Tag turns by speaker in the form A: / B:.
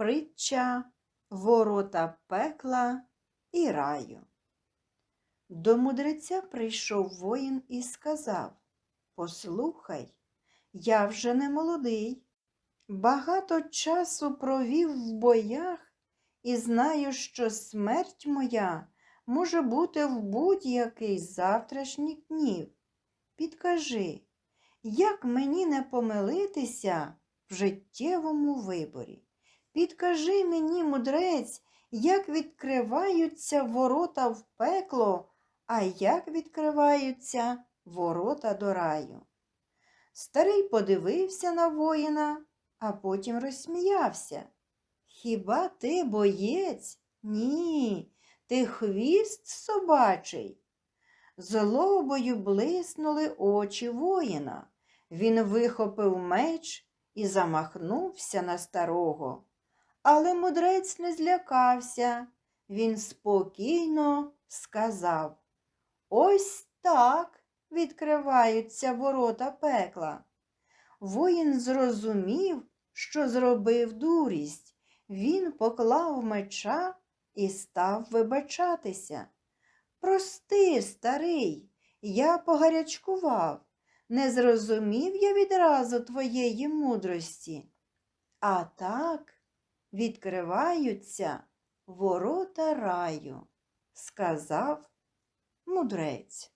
A: Притча Ворота пекла і раю. До мудреця прийшов воїн і сказав Послухай, я вже не молодий. Багато часу провів в боях і знаю, що смерть моя може бути в будь-який завтрашніх днів. Підкажи, як мені не помилитися в життєвому виборі? Підкажи мені, мудрець, як відкриваються ворота в пекло, а як відкриваються ворота до раю. Старий подивився на воїна, а потім розсміявся. Хіба ти боєць? Ні, ти хвіст собачий. Злобою блиснули очі воїна. Він вихопив меч і замахнувся на старого. Але мудрець не злякався. Він спокійно сказав Ось так відкриваються ворота пекла. Воїн зрозумів, що зробив дурість. Він поклав меча і став вибачатися. Прости, старий, я погарячкував, не зрозумів я відразу твоєї мудрості. А так відкриваються ворота раю, сказав мудрець.